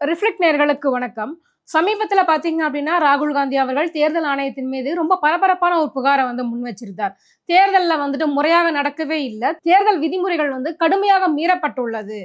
Reflect நேர்களுக்கு வணக்கம். சமீபத்தில் பார்த்தீங்க அப்படின்னா ராகுல் காந்தி அவர்கள் தேர்தல் ஆணையத்தின் மீது ரொம்ப பரபரப்பான ஒரு புகாரை வந்து முன் வச்சிருந்தார். தேர்தலில் வந்துட்டு முறையாக நடக்கவே இல்லை. தேர்தல் விதிமுறைகள் வந்து கடுமையாக மீறப்பட்டுள்ளது.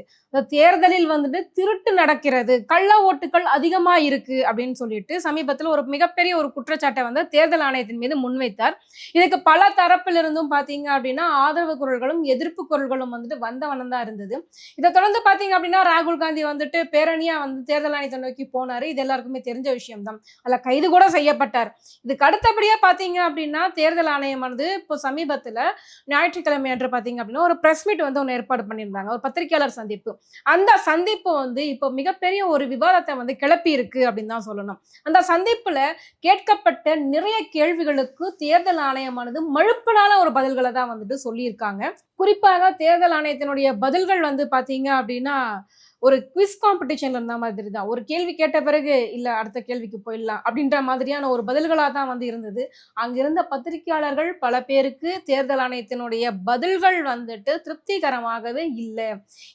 தேர்தலில் வந்துட்டு திருட்டு நடக்கிறது கள்ள ஓட்டுகள் அதிகமாக இருக்கு அப்படின்னு சொல்லிட்டு சமீபத்தில் ஒரு மிகப்பெரிய ஒரு குற்றச்சாட்டை வந்து தேர்தல் ஆணையத்தின் மீது முன்வைத்தார் இதுக்கு பல தரப்பிலிருந்தும் பார்த்தீங்க அப்படின்னா ஆதரவு குரல்களும் எதிர்ப்பு குரல்களும் வந்துட்டு வந்த தான் இருந்தது. இதை தொடர்ந்து பார்த்தீங்க அப்படின்னா ராகுல் காந்தி வந்துட்டு பேரணியாக வந்து தேர்தல் ஆணையத்தை நோக்கி போனார். இது எல்லாருக்கும் தெரிஞ்ச விஷயம் தான் கைது கூட செய்யப்பட்டார். இதுக்கு அடுத்தபடியாக பார்த்தீங்க அப்படின்னா தேர்தல் ஆணையமானது இப்போ சமீபத்தில் ஞாயிற்றுக்கிழமை அன்று பார்த்தீங்க அப்படின்னா ஒரு பிரஸ் மீட் வந்து ஒன்று ஏற்பாடு பண்ணியிருந்தாங்க. ஒரு பத்திரிகையாளர் சந்திப்பு. அந்த சந்திப்பு வந்து இப்போ மிகப்பெரிய ஒரு விவாதத்தை வந்து கிளப்பி இருக்கு அப்படின்னு தான் சொல்லணும். அந்த சந்திப்பில் கேட்கப்பட்ட நிறைய கேள்விகளுக்கு தேர்தல் ஆணையமானது மழுப்பலான ஒரு பதில்களை தான் வந்துட்டு சொல்லியிருக்காங்க. குறிப்பாக தேர்தல் ஆணையத்தினுடைய பதில்கள் வந்து பார்த்தீங்க அப்படின்னா ஒரு குவிஸ் காம்படிஷன்ல இருந்த மாதிரி தான் ஒரு கேள்வி கேட்ட பிறகு இல்ல அடுத்த கேள்விக்கு போயிடலாம். அப்படின்ற மாதிரியான ஒரு பதில்களா தான் வந்து இருந்தது. அங்கிருந்த பத்திரிகையாளர்கள் பல பேருக்கு தேர்தல் ஆணையத்தினுடைய பதில்கள் வந்துட்டு திருப்திகரமாகவே இல்லை.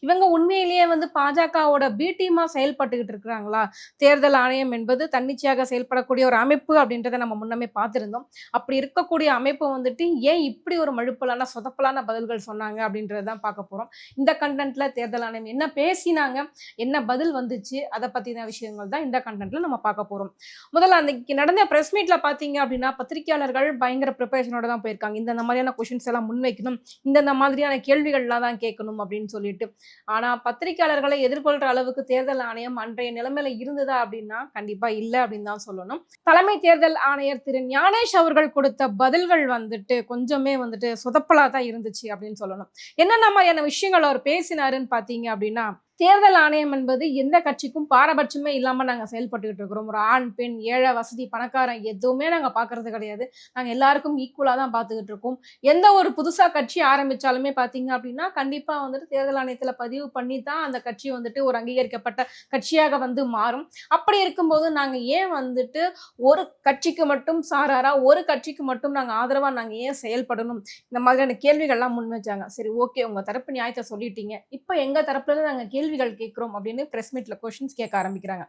இவங்க உண்மையிலேயே வந்து பாஜகவோட பி டீமா செயல்பட்டுக்கிட்டு இருக்கிறாங்களா? தேர்தல் ஆணையம் என்பது தன்னிச்சையாக செயல்படக்கூடிய ஒரு அமைப்பு அப்படின்றத நம்ம முன்னமே பார்த்துருந்தோம். அப்படி இருக்கக்கூடிய அமைப்பு வந்துட்டு ஏன் இப்படி ஒரு மழுப்பலான சொதப்பலான பதில்கள் சொன்னாங்க அப்படின்றத தான் பார்க்க போறோம். இந்த கண்டென்ட்ல தேர்தல் ஆணையம் என்ன பேசினாங்க என்ன பதில் வந்துச்சு? அதை பத்தின விஷயங்கள் தான் இந்த கண்டென்ட்ல நம்ம பார்க்க போறோம். முதல்ல அன்னைக்கு நடந்த பிரஸ் மீட்ல பாத்தீங்க அப்படின்னா பத்திரிகையாளர்கள் பயங்கர ப்ரிப்பரேஷனோட தான் போயிருக்காங்க. இந்த மாதிரியான கொஷின்ஸ் எல்லாம் முன்வைக்கணும். இந்த மாதிரியான கேள்விகள்லாம் தான் கேட்கணும் அப்படின்னு சொல்லிட்டு. ஆனா பத்திரிகையாளர்களை எதிர்கொள்ற அளவுக்கு தேர்தல் ஆணையம் அன்றைய நிலைமையில இருந்ததா அப்படின்னா கண்டிப்பா இல்லை அப்படின்னு தான் சொல்லணும். தலைமை தேர்தல் ஆணையர் திரு ஞானேஷ் அவர்கள் கொடுத்த பதில்கள் வந்துட்டு கொஞ்சமே வந்துட்டு சொதப்பலா தான் இருந்துச்சு அப்படின்னு சொல்லணும். என்னென்ன மாதிரியான விஷயங்கள் அவர் பேசினாருன்னு பார்த்தீங்க அப்படின்னா தேர்தல் ஆணையம் என்பது எந்த கட்சிக்கும் பாரபட்சமே இல்லாமல் நாங்கள் செயல்பட்டுக்கிட்டு இருக்கிறோம். ஒரு ஆண் பெண் ஏழை வசதி பணக்காரன் எதுவுமே நாங்கள் பார்க்கறது கிடையாது. நாங்கள் எல்லாருக்கும் ஈக்குவலாக தான் பார்த்துக்கிட்டு இருக்கோம். எந்த ஒரு புதுசாக கட்சி ஆரம்பிச்சாலுமே பார்த்தீங்க அப்படின்னா கண்டிப்பாக வந்துட்டு தேர்தல் ஆணையத்தில் பதிவு பண்ணி தான் அந்த கட்சி வந்துட்டு ஒரு அங்கீகரிக்கப்பட்ட கட்சியாக வந்து மாறும். அப்படி இருக்கும்போது நாங்கள் ஏன் வந்துட்டு ஒரு கட்சிக்கு மட்டும் சாராராக ஒரு கட்சிக்கு மட்டும் நாங்கள் ஆதரவாக நாங்கள் ஏன் செயல்படணும்? இந்த மாதிரியான கேள்விகள்லாம் முன் வச்சாங்க. சரி ஓகே உங்கள் தரப்பு நியாயத்தை சொல்லிட்டீங்க. இப்போ எங்கள் தரப்புலேருந்து நாங்கள் கேள்வி கேள்விகள் கேட்கிறோம் அப்படின்னு பிரஸ் மீட்ல கொஷின்ஸ் கேட்க ஆரம்பிக்கிறாங்க.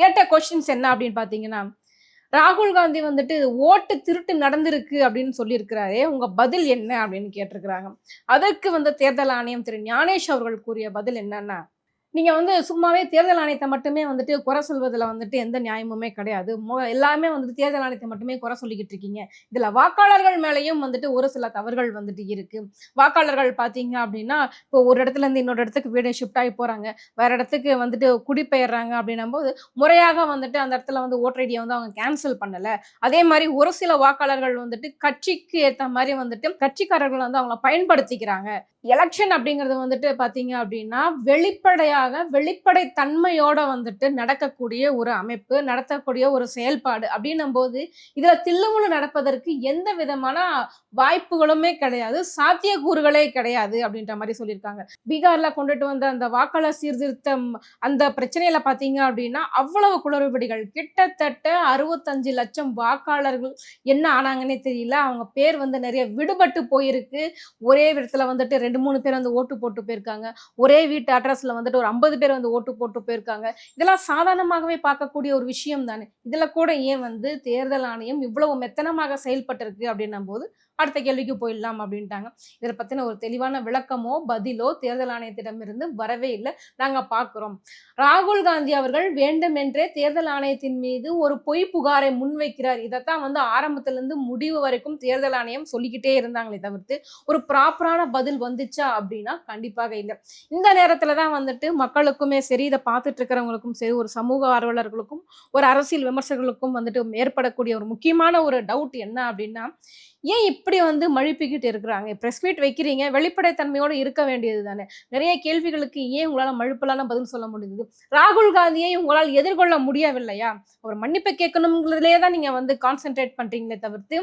கேட்ட கொஷின்ஸ் என்ன அப்படின்னு பாத்தீங்கன்னா ராகுல் காந்தி வந்துட்டு ஓட்டு திருட்டு நடந்திருக்கு அப்படின்னு சொல்லியிருக்கிறாரே உங்க பதில் என்ன அப்படின்னு கேட்டிருக்கிறாங்க. அதற்கு வந்து தேர்தல் ஆணையம் திரு ஞானேஷ் அவர்கள் கூறிய பதில் என்னன்னா நீங்கள் வந்து சும்மாவே தேர்தல் ஆணையத்தை மட்டுமே வந்துட்டு குறை சொல்வதில் வந்துட்டு எந்த நியாயமுமே கிடையாது. மொ- எல்லாமே வந்துட்டு தேர்தல் ஆணையத்தை மட்டுமே குறை சொல்லிக்கிட்டு இருக்கீங்க. இதில் வாக்காளர்கள் மேலேயும் வந்துட்டு ஒரு சில தவறுகள் வந்துட்டு இருக்குது வாக்காளர்கள் பார்த்தீங்க அப்படின்னா இப்போ ஒரு இடத்துல இருந்து இன்னொரு இடத்துக்கு வீடு ஷிஃப்ட் ஆகி போகிறாங்க வேறு இடத்துக்கு வந்துட்டு குடிபெயர்றாங்க அப்படின்னும் போது முறையாக வந்துட்டு அந்த இடத்துல வந்து ஓட்டர் ஐடியை வந்து அவங்க கேன்சல் பண்ணலை. அதே மாதிரி ஒரு சில வாக்காளர்கள் வந்துட்டு கட்சிக்கு ஏற்ற மாதிரி வந்துட்டு கட்சிக்காரர்கள் வந்து அவங்கள பயன்படுத்திக்கிறாங்க. எலெக்ஷன் அப்படிங்கிறது வந்துட்டு பார்த்தீங்க அப்படின்னா வெளிப்படையாக வெளிப்படை தன்மையோட வந்துட்டு நடக்கக்கூடிய ஒரு அமைப்பு நடத்தக்கூடிய ஒரு செயல்பாடு அப்படின்னும் போது இதில் தில்லுமுழு நடப்பதற்கு எந்த விதமான வாய்ப்புகளுமே கிடையாது சாத்தியக்கூறுகளே கிடையாது அப்படின்ற மாதிரி சொல்லியிருக்காங்க. பீகாரில் கொண்டுட்டு வந்த அந்த வாக்காளர் சீர்திருத்தம் அந்த பிரச்சனையில் பார்த்தீங்க அப்படின்னா அவ்வளவு குளறுபடிகள். கிட்டத்தட்ட அறுபத்தஞ்சு லட்சம் வாக்காளர்கள் என்ன ஆனாங்கன்னே தெரியல. அவங்க பேர் வந்து நிறைய விடுபட்டு போயிருக்கு. ஒரே விதத்தில் வந்துட்டு ரெண்டு மூணு பேர் வந்து ஓட்டு போட்டு போயிருக்காங்க. ஒரே வீட்டு அட்ரஸ்ல வந்துட்டு ஒரு ஐம்பது பேர் வந்து ஓட்டு போட்டு போயிருக்காங்க. இதெல்லாம் சாதாரணமாகவே பார்க்கக்கூடிய ஒரு விஷயம் தானே இதுல கூட ஏன் வந்து தேர்தல் ஆணையம் இவ்வளவு மெத்தனமாக செயல்பட்டிருக்கு அப்படின்னும் போது அடுத்த கேள்விக்கு போயிடலாம் அப்படின்ட்டாங்க. இதை பத்தின ஒரு தெளிவான விளக்கமோ பதிலோ தேர்தல் ஆணையத்திடமிருந்து வரவே இல்லை. நாங்கள் பார்க்குறோம். ராகுல் காந்தி அவர்கள் வேண்டுமென்றே தேர்தல் ஆணையத்தின் மீது ஒரு பொய் புகாரை முன்வைக்கிறார். இதைத்தான் வந்து ஆரம்பத்திலிருந்து முடிவு வரைக்கும் தேர்தல் ஆணையம் சொல்லிக்கிட்டே இருந்தாங்களே தவிர்த்து ஒரு ப்ராப்பரான பதில் வந்துச்சா அப்படின்னா கண்டிப்பாக இல்லை. இந்த நேரத்தில் தான் வந்துட்டு மக்களுக்குமே சரி இதை பார்த்துட்டு இருக்கிறவங்களுக்கும் சரி ஒரு சமூக ஆர்வலர்களுக்கும் ஒரு அரசியல் விமர்சகர்களுக்கும் வந்துட்டு ஏற்படக்கூடிய ஒரு முக்கியமான ஒரு டவுட் என்ன அப்படின்னா ஏன் இப்படி வந்து மழுப்பிக்கிட்டு இருக்கிறாங்க? ப்ரெஸ் மீட் வைக்கிறீங்க வெளிப்படைத்தன்மையோடு இருக்க வேண்டியது தானே. நிறைய கேள்விகளுக்கு ஏன் உங்களால் மழுப்பலான பதில் சொல்ல முடியுது ராகுல் காந்தியை உங்களால் எதிர்கொள்ள முடியவில்லையா? ஒரு மன்னிப்பு கேட்கணுங்கிறதுலே தான் நீங்கள் வந்து கான்சென்ட்ரேட் பண்ணுறீங்களே தவிர்த்து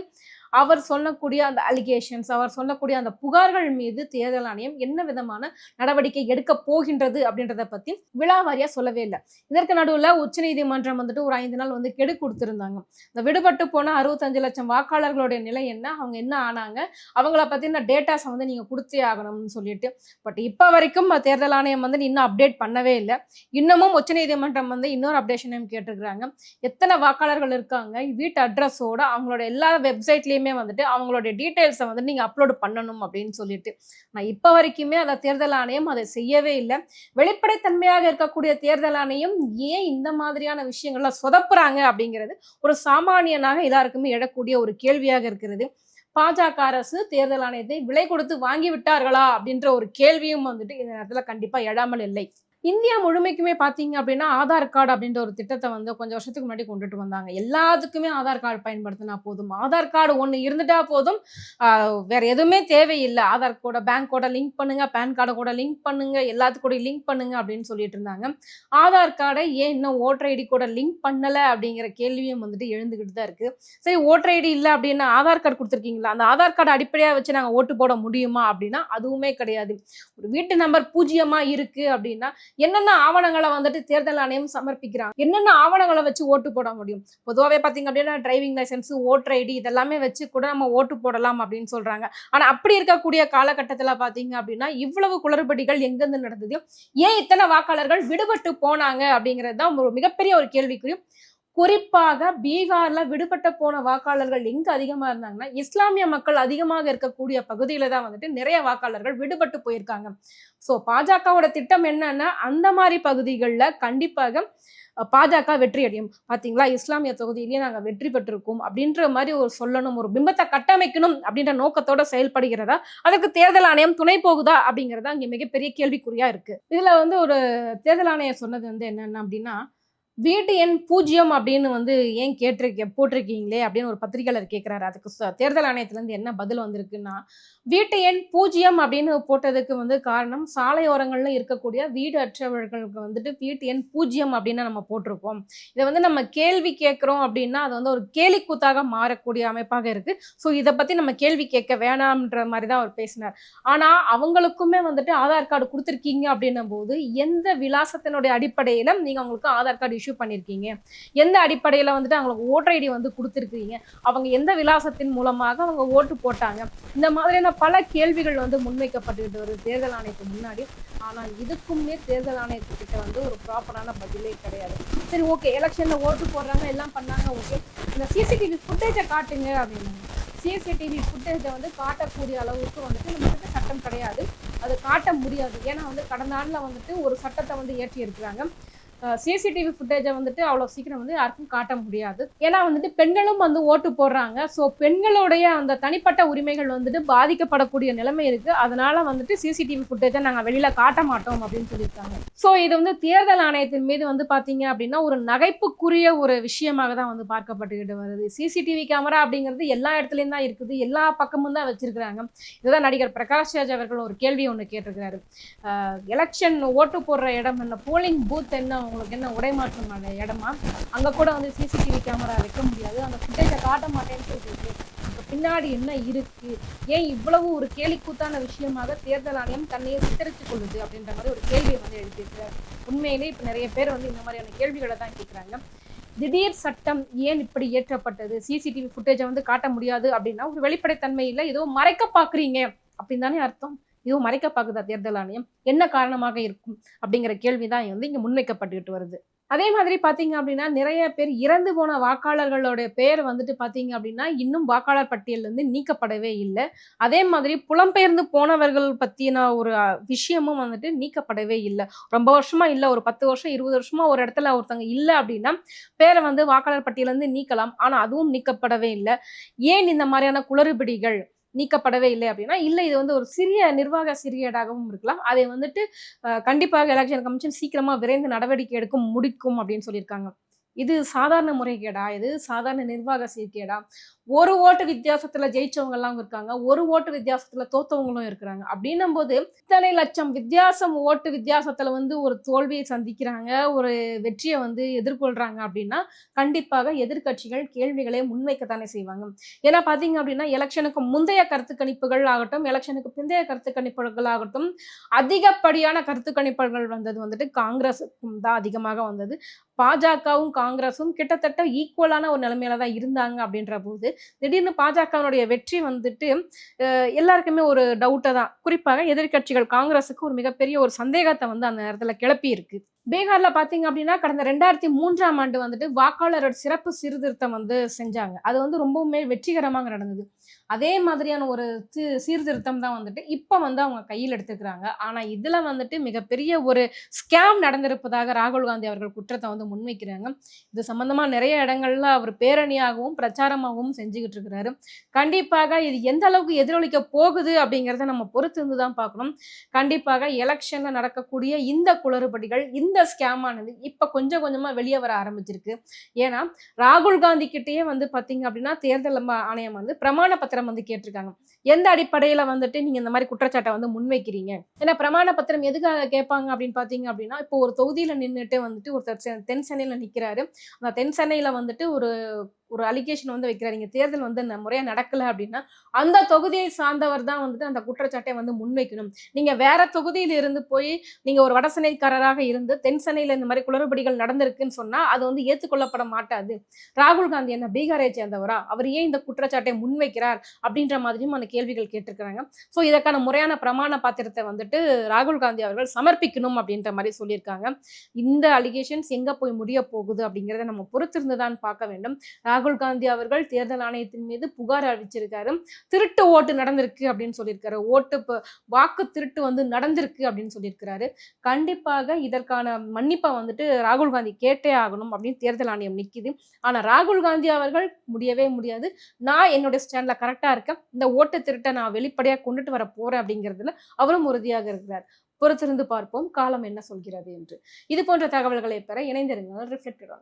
அவர் சொல்லக்கூடிய அந்த அலிகேஷன்ஸ் அவர் சொல்லக்கூடிய அந்த புகார்கள் மீது தேர்தல் ஆணையம் என்ன விதமான நடவடிக்கை எடுக்க போகின்றது அப்படின்றத பத்தி விழாவாரியா சொல்லவே இல்லை. இதற்கு நடுவுல உச்சநீதிமன்றம் வந்துட்டு ஒரு ஐந்து நாள் வந்து கெடு கொடுத்திருந்தாங்க. இந்த விடுபட்டு போன அறுபத்தஞ்சு லட்சம் வாக்காளர்களுடைய நிலை என்ன அவங்க என்ன ஆனாங்க அவங்கள பத்தின டேட்டாஸை வந்து நீங்க கொடுத்தே ஆகணும்னு சொல்லிட்டு. பட் இப்போ வரைக்கும் தேர்தல் ஆணையம் வந்து இன்னும் அப்டேட் பண்ணவே இல்லை. இன்னமும் உச்சநீதிமன்றம் வந்து இன்னொரு அப்டேஷனையும் கேட்டிருக்கிறாங்க. எத்தனை வாக்காளர்கள் இருக்காங்க வீட்டு அட்ரஸோட அவங்களோட எல்லா வெப்சைட்லயுமே வந்துட்டு அவங்களோட டீட்டெயில்ஸை வந்து நீங்க அப்லோட் பண்ணணும் அப்படின்னு சொல்லிட்டு. நான் இப்ப வரைக்குமே அந்த தேர்தல் ஆணையம் அதை செய்யவே இல்லை. வெளிப்படைத்தன்மையாக இருக்கக்கூடிய தேர்தல் ஆணையம் ஏன் இந்த மாதிரியான விஷயங்கள்ல சொதப்புறாங்க அப்படிங்கிறது ஒரு சாமானியனாக எல்லாருக்குமே எழக்கூடிய ஒரு கேள்வியாக இருக்கிறது. பாஜக அரசு தேர்தல் ஆணையத்தை விலை கொடுத்து வாங்கி விட்டார்களா அப்படின்ற ஒரு கேள்வியும் வந்துட்டு இந்த நேரத்துல கண்டிப்பா எழாமல் இல்லை. இந்தியா முழுமைக்குமே பார்த்தீங்க அப்படின்னா ஆதார் கார்டு அப்படின்ற ஒரு திட்டத்தை வந்து கொஞ்சம் வருஷத்துக்கு முன்னாடி கொண்டுட்டு வந்தாங்க. எல்லாத்துக்குமே ஆதார் கார்டு பயன்படுத்தினா போதும். ஆதார் கார்டு ஒன்று இருந்துட்டா போதும். வேற எதுவுமே தேவையில்லை. ஆதார் கூட பேங்க் கூட லிங்க் பண்ணுங்க பேன் கார்டை கூட லிங்க் பண்ணுங்க எல்லாத்துக்கூட லிங்க் பண்ணுங்க அப்படின்னு சொல்லிட்டு இருந்தாங்க. ஆதார் கார்டை ஏன் இன்னும் ஓட்டர் ஐடி கூட லிங்க் பண்ணலை அப்படிங்கிற கேள்வியும் வந்துட்டு எழுந்துக்கிட்டு தான் இருக்கு. சரி ஓட்டர் ஐடி இல்லை அப்படின்னா ஆதார் கார்டு கொடுத்துருக்கீங்களா? அந்த ஆதார் கார்டு அடிப்படையாக வச்சு நாங்கள் ஓட்டு போட முடியுமா அப்படின்னா அதுவுமே கிடையாது. ஒரு வீட்டு நம்பர் பூஜ்ஜியமாக இருக்கு அப்படின்னா என்னென்ன ஆவணங்களை வந்துட்டு தேர்தல் ஆணையம் சமர்ப்பிக்கிறாங்க? என்னென்ன ஆவணங்களை வச்சு ஓட்டு போட முடியும்? பொதுவாகவே பார்த்தீங்க அப்படின்னா டிரைவிங் லைசன்ஸ் ஓட்டர் ஐடி இதெல்லாமே வச்சு கூட நம்ம ஓட்டு போடலாம் அப்படின்னு சொல்றாங்க. ஆனா அப்படி இருக்கக்கூடிய காலகட்டத்தில் பார்த்தீங்க அப்படின்னா இவ்வளவு குளறுபடிகள் எங்கேருந்து நடந்தது? ஏன் இத்தனை வாக்காளர்கள் விடுபட்டு போனாங்க அப்படிங்கிறது தான் ஒரு மிகப்பெரிய ஒரு கேள்விக்குரியும் குறிப்பாக பீகார்ல விடுபட்ட போன வாக்காளர்கள் எங்க அதிகமா இருந்தாங்கன்னா இஸ்லாமிய மக்கள் அதிகமாக இருக்கக்கூடிய பகுதியில தான் வந்துட்டு நிறைய வாக்காளர்கள் விடுபட்டு போயிருக்காங்க. ஸோ பாஜகவோட திட்டம் என்னன்னா அந்த மாதிரி பகுதிகளில் கண்டிப்பாக பாஜக வெற்றி அடையும். பார்த்தீங்களா இஸ்லாமிய தொகுதியிலேயே நாங்கள் வெற்றி பெற்றிருக்கோம் அப்படின்ற மாதிரி ஒரு சொல்லணும் ஒரு பிம்பத்தை கட்டமைக்கணும் அப்படின்ற நோக்கத்தோட செயல்படுகிறதா? அதுக்கு தேர்தல் ஆணையம் துணை போகுதா? அப்படிங்கிறதா இங்கே மிகப்பெரிய கேள்விக்குறியா இருக்கு. இதுல வந்து ஒரு தேர்தல் ஆணையம் சொன்னது வந்து என்னென்ன அப்படின்னா வீட்டு எண் பூஜ்ஜியம் அப்படின்னு வந்து ஏன் கேட்டிருக்க போட்டிருக்கீங்களே அப்படின்னு ஒரு பத்திரிகையாளர் கேட்குறாரு. அதுக்கு ச- தேர்தல் ஆணையத்திலேருந்து என்ன பதில் வந்திருக்குன்னா வீட்டு எண் பூஜ்ஜியம் அப்படின்னு போட்டதுக்கு வந்து காரணம் சாலையோரங்களில் இருக்கக்கூடிய வீடு அற்றவர்களுக்கு வந்துட்டு வீட்டு எண் பூஜ்ஜியம் அப்படின்னு நம்ம போட்டிருக்கோம். இதை வந்து நம்ம கேள்வி கேட்குறோம் அப்படின்னா அது வந்து ஒரு கேலி கூத்தாக மாறக்கூடிய அமைப்பாக இருக்குது ஸோ இதை பற்றி நம்ம கேள்வி கேட்க வேணாம்ன்ற மாதிரி தான் அவர் பேசினார். ஆனால் அவங்களுக்குமே வந்துட்டு ஆதார் கார்டு கொடுத்துருக்கீங்க அப்படின்னும் போது எந்த விலாசத்தினுடைய அடிப்படையிலும் நீங்கள் அவங்களுக்கு ஆதார் கார்டு இஷ்யூ பண்ணியிருக்கீங்க எந்த அடிப்படையில் வந்துட்டு அவங்களுக்கு ஓட்டர் ஐடி வந்து கொடுத்துருக்கீங்க அவங்க எந்த விலாசத்தின் மூலமாக அவங்க ஓட்டு போட்டாங்க? இந்த மாதிரியான பல கேள்விகள் வந்து முன்வைக்கப்பட்டுக்கிட்டு வருது தேர்தல் ஆணையத்துக்கு முன்னாடி. ஆனால் இதுக்குமே தேர்தல் ஆணையத்துக்கிட்ட வந்து ஒரு ப்ராப்பரான பதிலே கிடையாது. சரி ஓகே எலெக்ஷனில் ஓட்டு போடுறாங்க எல்லாம் பண்ணாங்க ஓகே இந்த சிசிடிவி ஃபுட்டேஜை காட்டுங்க அப்படின்னு. சிசிடிவி ஃபுட்டேஜை வந்து காட்டக்கூடிய அளவுக்கு வந்துட்டு நம்மகிட்ட சட்டம் கிடையாது. அது காட்ட முடியாது. ஏன்னா வந்து கடந்த ஆண்டில் வந்துட்டு ஒரு சட்டத்தை வந்து இயற்றி இருக்கிறாங்க சிசிடிவி ஃபுட்டேஜை வந்துட்டு அவ்வளோ சீக்கிரம் வந்து யாருக்கும் காட்ட முடியாது. ஏன்னா வந்துட்டு பெண்களும் வந்து ஓட்டு போடுறாங்க. ஸோ பெண்களுடைய அந்த தனிப்பட்ட உரிமைகள் வந்துட்டு பாதிக்கப்படக்கூடிய நிலைமை இருக்கு. அதனால வந்துட்டு சிசிடிவி ஃபுட்டேஜை நாங்கள் வெளியில காட்ட மாட்டோம் அப்படின்னு சொல்லியிருக்காங்க. ஸோ இது வந்து தேர்தல் ஆணையத்தின் மீது வந்து பார்த்தீங்க அப்படின்னா ஒரு நகைப்புக்குரிய ஒரு விஷயமாக தான் வந்து பார்க்கப்பட்டுக்கிட்டு வருது. சிசிடிவி கேமரா அப்படிங்கிறது எல்லா இடத்துலையும் தான் இருக்குது. எல்லா பக்கமும் தான் வச்சிருக்கிறாங்க. இதுதான் நடிகர் பிரகாஷ் ராஜ் அவர்கள் ஒரு கேள்வி ஒன்று கேட்டிருக்கிறாரு. எலெக்ஷன் ஓட்டு போடுற இடம் என்ன? போலிங் பூத் என்ன? உங்களுக்கு என்ன உடைமாற்றமான இடமா? அங்கே கூட வந்து சிசிடிவி கேமரா வைக்க முடியாது. அந்த ஃபுட்டேஜை காட்ட மாட்டேன்னு சொல்லிட்டு பின்னாடி என்ன இருக்கு? ஏன் இவ்வளவு ஒரு கேலிக்கூத்தான விஷயமாக தேர்தல் ஆணையம் தன்னையே சித்தரித்துக் கொள்ளுது அப்படின்ற மாதிரி ஒரு கேள்வியை வந்து எழுதியிருக்கிறார் உண்மையிலே இப்போ நிறைய பேர் வந்து இந்த மாதிரியான கேள்விகளை தான் கேட்குறாங்க. திடீர் சட்டம் ஏன் இப்படி இயற்றப்பட்டது? சிசிடிவி ஃபுட்டேஜை வந்து காட்ட முடியாது அப்படின்னா ஒரு வெளிப்படைத்தன்மை இல்லை. ஏதோ மறைக்க பார்க்குறீங்க அப்படின்னு தானே அர்த்தம். இதுவும் மறைக்க பார்க்குதா தேர்தல் ஆணையம் என்ன காரணமாக இருக்கும் அப்படிங்கிற கேள்வி தான் வந்து இங்கே முன்வைக்கப்பட்டுக்கிட்டு வருது. அதே மாதிரி பார்த்தீங்க அப்படின்னா நிறைய பேர் இறந்து போன வாக்காளர்களோட பெயர் வந்துட்டு பார்த்தீங்க அப்படின்னா இன்னும் வாக்காளர் பட்டியலேருந்து நீக்கப்படவே இல்லை. அதே மாதிரி புலம்பெயர்ந்து போனவர்கள் பற்றின ஒரு விஷயமும் வந்துட்டு நீக்கப்படவே இல்லை. ரொம்ப வருஷமாக இல்லை ஒரு பத்து வருஷம் இருபது வருஷமாக ஒரு இடத்துல ஒருத்தங்க இல்லை அப்படின்னா பேரை வந்து வாக்காளர் பட்டியலேருந்து நீக்கலாம். ஆனால் அதுவும் நீக்கப்படவே இல்லை. ஏன் இந்த மாதிரியான குளறுபடிகள் நீக்கப்படவே இல்லை அப்படின்னா இல்லை இது வந்து ஒரு சிறிய நிர்வாக சிறியடாகவும் இருக்கலாம். அதை வந்துட்டு கண்டிப்பாக எலெக்ஷன் கமிஷன் சீக்கிரமாக விரைந்து நடவடிக்கை எடுக்கும் முடிக்கும் அப்படின்னு சொல்லியிருக்காங்க. இது சாதாரண முறைகேடா இது சாதாரண நிர்வாக சீர்கேடா. ஒரு ஓட்டு வித்தியாசத்துல ஜெயிச்சவங்கலாம் இருக்காங்க ஒரு ஓட்டு வித்தியாசத்துல தோத்தவங்களும் இருக்கிறாங்க. அப்படின்னும் போது இத்தனை லட்சம் வித்தியாசம் ஓட்டு வித்தியாசத்துல வந்து ஒரு தோல்வியை சந்திக்கிறாங்க ஒரு வெற்றியை வந்து எதிர்கொள்றாங்க அப்படின்னா கண்டிப்பாக எதிர்க்கட்சிகள் கேள்விகளை முன்வைக்கத்தானே செய்வாங்க. ஏன்னா பாத்தீங்க அப்படின்னா எலெக்ஷனுக்கு முந்தைய கருத்து கணிப்புகள் ஆகட்டும் எலெக்ஷனுக்கு பிந்தைய கருத்து கணிப்புகள் ஆகட்டும் அதிகப்படியான கருத்து கணிப்புகள் வந்தது வந்துட்டு காங்கிரஸுக்கும் தான் அதிகமாக வந்தது. பாஜகவும் காங்கிரஸும் கிட்டத்தட்ட ஈக்குவலான ஒரு நிலைமையில தான் இருந்தாங்க அப்படின்ற போது திடீர்னு பாஜகவினுடைய வெற்றி வந்துட்டு எல்லாருக்குமே ஒரு டவுட்டை தான். குறிப்பாக எதிர்க்கட்சிகள் காங்கிரஸுக்கு ஒரு மிகப்பெரிய ஒரு சந்தேகத்தை வந்து அந்த நேரத்தில் கிளப்பி இருக்குது பீகாரில் பார்த்தீங்க அப்படின்னா கடந்த ரெண்டாயிரத்தி மூன்றாம் ஆண்டு வந்துட்டு வாக்காளரோட சிறப்பு சீர்திருத்தம் வந்து செஞ்சாங்க. அது வந்து ரொம்பவுமே வெற்றிகரமாக நடந்தது. அதே மாதிரியான ஒரு சீ- சீர்திருத்தம் தான் வந்துட்டு இப்போ வந்து அவங்க கையில் எடுத்துக்கிறாங்க. ஆனால் இதில் வந்துட்டு மிகப்பெரிய ஒரு ஸ்கேம் நடந்திருப்பதாக ராகுல் காந்தி அவர்கள் குற்றத்தை வந்து முன்வைக்கிறாங்க. இது சம்மந்தமாக நிறைய இடங்கள்ல அவர் பேரணியாகவும் பிரச்சாரமாகவும் செஞ்சுக்கிட்டு இருக்கிறாரு. கண்டிப்பாக இது எந்த அளவுக்கு எதிரொலிக்க போகுது அப்படிங்கிறத நம்ம பொறுத்து இருந்து தான் பார்க்கணும். கண்டிப்பாக எலெக்ஷனில் நடக்கக்கூடிய இந்த குளறுபடிகள் இந்த ஸ்கேம் ஆனது இப்போ கொஞ்சம் கொஞ்சமாக வெளியே வர ஆரம்பிச்சிருக்கு. ஏன்னா ராகுல் காந்தி கிட்டேயே வந்து பார்த்தீங்க அப்படின்னா தேர்தல் ஆணையம் வந்து பிரமாண பத்திரம் வந்து கேட்டிருக்காங்க. எந்த அடிப்படையில் வந்துட்டு நீங்கள் இந்த மாதிரி குற்றச்சாட்டை வந்து முன்வைக்கிறீங்க? ஏன்னா பிரமாண பத்திரம் எதுக்காக கேட்பாங்க அப்படின்னு பார்த்தீங்க அப்படின்னா இப்போ ஒரு தொகுதியில் நின்றுட்டு வந்துட்டு ஒருத்தர் செ- தென் சென்னையில் நிற்கிறாரு அந்த தென் சென்னையில் வந்துட்டு ஒரு ஒரு அலிகேஷன் வந்து வைக்கிறாரு. இங்க தேர்தல் வந்து இந்த முறையா நடக்கல அப்படின்னா அந்த தொகுதியை சார்ந்தவர் தான் வந்துட்டு அந்த குற்றச்சாட்டை வந்து முன்வைக்கணும். நீங்க வேற தொகுதியில இருந்து போய் நீங்க ஒரு வடசென்னைக்காரராக இருந்து தென் சென்னையில இந்த மாதிரி குளறுபடிகள் நடந்திருக்குன்னு சொன்னா அது வந்து ஏத்துக்கொள்ளப்பட மாட்டாது. ராகுல் காந்தி என்ன பீகாரை சேர்ந்தவரா? அவர் ஏன் இந்த குற்றச்சாட்டை முன்வைக்கிறார்? அப்படின்ற மாதிரியும் அந்த கேள்விகள் கேட்டிருக்கிறாங்க. ஸோ இதற்கான முறையான பிரமாண பாத்திரத்தை வந்துட்டு ராகுல் காந்தி அவர்கள் சமர்ப்பிக்கணும் அப்படின்ற மாதிரி சொல்லியிருக்காங்க. இந்த அலிகேஷன்ஸ் எங்க போய் முடிய போகுது அப்படிங்கிறத நம்ம பொறுத்திருந்து தான் பார்க்க வேண்டும். ராகுல் காந்தி அவர்கள் தேர்தல் ஆணையத்தின் மீது புகார் அளிச்சிருக்காரு திருட்டு ஓட்டு நடந்திருக்கு அப்படின்னு சொல்லியிருக்காரு. ஓட்டு வாக்கு திருட்டு வந்து நடந்திருக்கு அப்படின்னு சொல்லியிருக்கிறாரு. கண்டிப்பாக இதற்கான மன்னிப்பை வந்துட்டு ராகுல் காந்தி கேட்டே ஆகணும் அப்படின்னு தேர்தல் ஆணையம் நிற்கிது ஆனால் ராகுல் காந்தி அவர்கள் முடியவே முடியாது. நான் என்னுடைய ஸ்டாண்டில் கரெக்டாக இருக்கேன். இந்த ஓட்டு திருட்டை நான் வெளிப்படையாக கொண்டுட்டு வர போகிறேன் அப்படிங்கிறதுல அவரும் உறுதியாக இருக்கிறார். பொறுத்திருந்து பார்ப்போம். காலம் என்ன சொல்கிறது என்று. இது போன்ற தகவல்களை பெற இணைந்திருங்கள். ரிஃப்ளெக்டட்